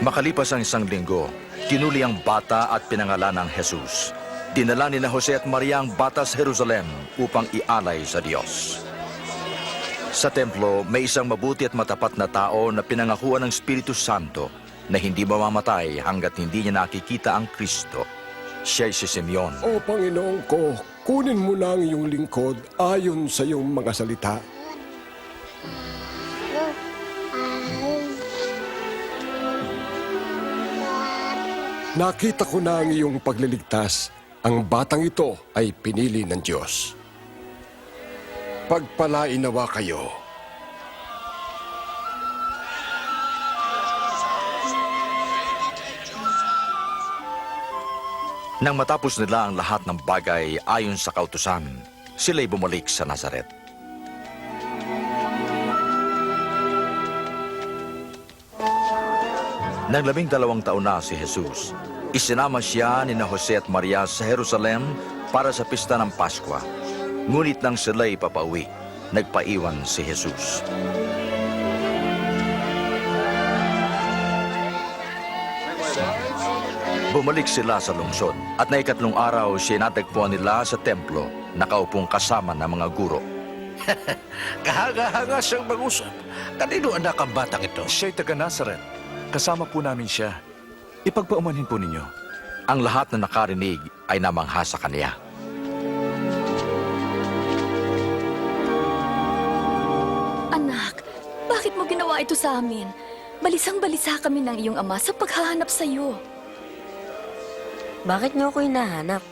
Makalipas ang isang linggo, tinuli ang bata at pinangalan ng Jesus. Dinala ni na Jose at Maria ang bata sa Jerusalem upang ialay sa Diyos. Sa templo, may isang mabuti at matapat na tao na pinangakuan ng Espiritu Santo na hindi mamamatay hanggat hindi niya nakikita ang Kristo. Siya'y si Simeon. O Panginoon ko, kunin mo na ang iyong lingkod ayon sa iyong mga salita. Nakita ko na ang iyong pagliligtas. Ang batang ito ay pinili ng Diyos. Pagpalain nawa kayo. Nang matapos nila ang lahat ng bagay ayon sa kautusan, sila'y bumalik sa Nazaret. Nang labing dalawang taon na si Jesus, isinama siya ni na Jose at Maria sa Jerusalem para sa pista ng Paskwa. Ngunit nang sila'y papauwi, nagpaiwan si Jesus. Bumalik sila sa lungsod at na ikatlong araw siya natagpuan nila sa templo, nakaupong kasama ng mga guro. Kahanga-hanga siyang mag-usap. Kanino anak ang batang ito? Siya'y taga Nazaret. Kasama po namin siya. Ipagpaumanhin po ninyo. Ang lahat na nakarinig ay namangha sa kanya. Anak, bakit mo ginawa ito sa amin? Balisang-balisa kami ng iyong ama sa paghahanap sa iyo. Bakit niyo ako hinahanap?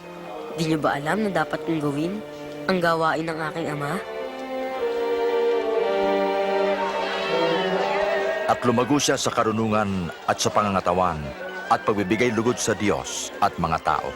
Di niyo ba alam na dapat kong gawin ang gawain ng aking ama? At lumago siya sa karunungan at sa pangangatawan at pagbibigay lugod sa Diyos at mga tao.